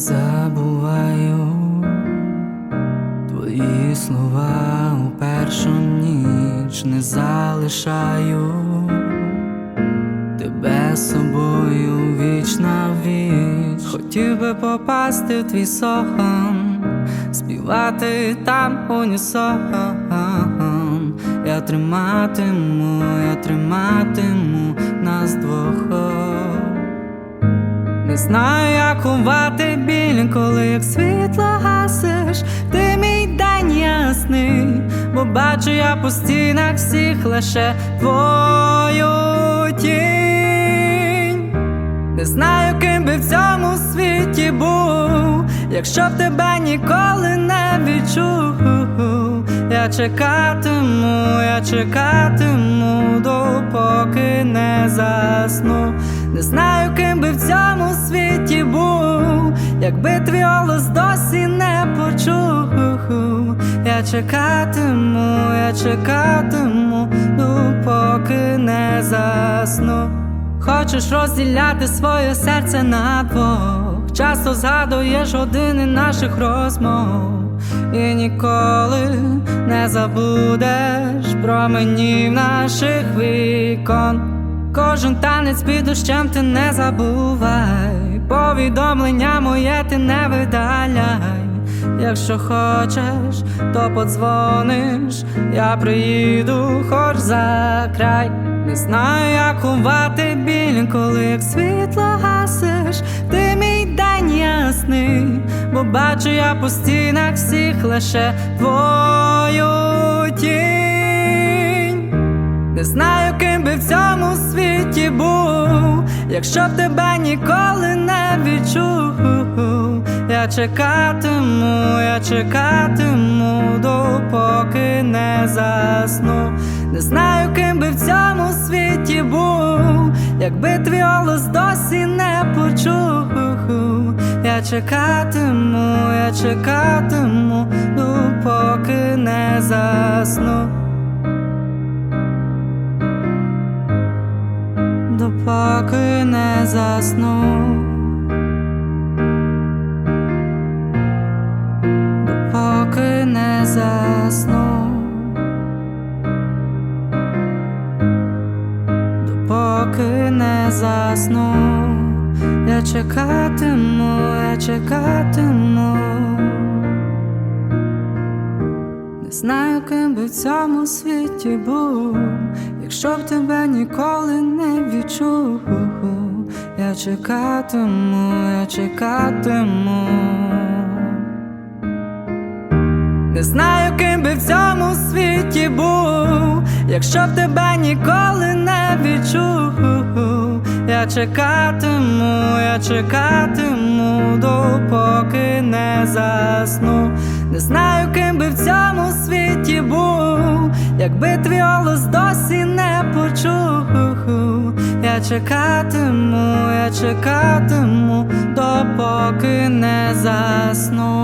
забуваю твої слова у першу ніч не залишаю тебе собою віч на віч. Хотів би попасти в твій сон, співати там унісон. Я триматиму, я триматиму нас двох. Не знаю, як ховати біль, коли як світло гасиш, ти мій день ясний, бо бачу я по стінах всіх лише твою тінь. Не знаю, ким би в цьому світі був, якщо б тебе ніколи не відчув. Я чекатиму, я чекатиму, допоки не засну. Не знаю, ким би в цьому світі був, якби твій голос досі не почув. Я чекатиму, я чекатиму, допоки не засну. Хочеш розділяти своє серце на двох Часто згадуєш години наших розмов І ніколи не забудеш променів наших вікон Кожен танець під дощем ти не забувай Повідомлення моє ти не видаляй Якщо хочеш, то подзвониш, я приїду хоч за край. Не знаю, як ховати біль, коли як світло гасиш, ти мій день ясний, бо бачу я по стінах всіх лише твою тінь. Не знаю, ким би в цьому світі був, якщо б тебе ніколи не відчув. Я чекатиму, я чекатиму, допоки не засну. Не знаю, ким би в цьому світі був, якби твій голос досі не почув. Я чекатиму, я чекатиму, допоки не засну. Допоки не засну. Допоки не засну. Допоки не засну. Я чекатиму, я чекатиму. Не знаю, ким би в цьому світі був, якщо б тебе ніколи не відчув. Я чекатиму, я чекатиму. Не знаю, ким би в цьому світі був, якщо б тебе ніколи не відчув. Я чекатиму, я чекатиму, допоки не засну. Не знаю, ким би в цьому світі якби твій голос досі не почув. Я чекатиму, я чекатиму, допоки не засну.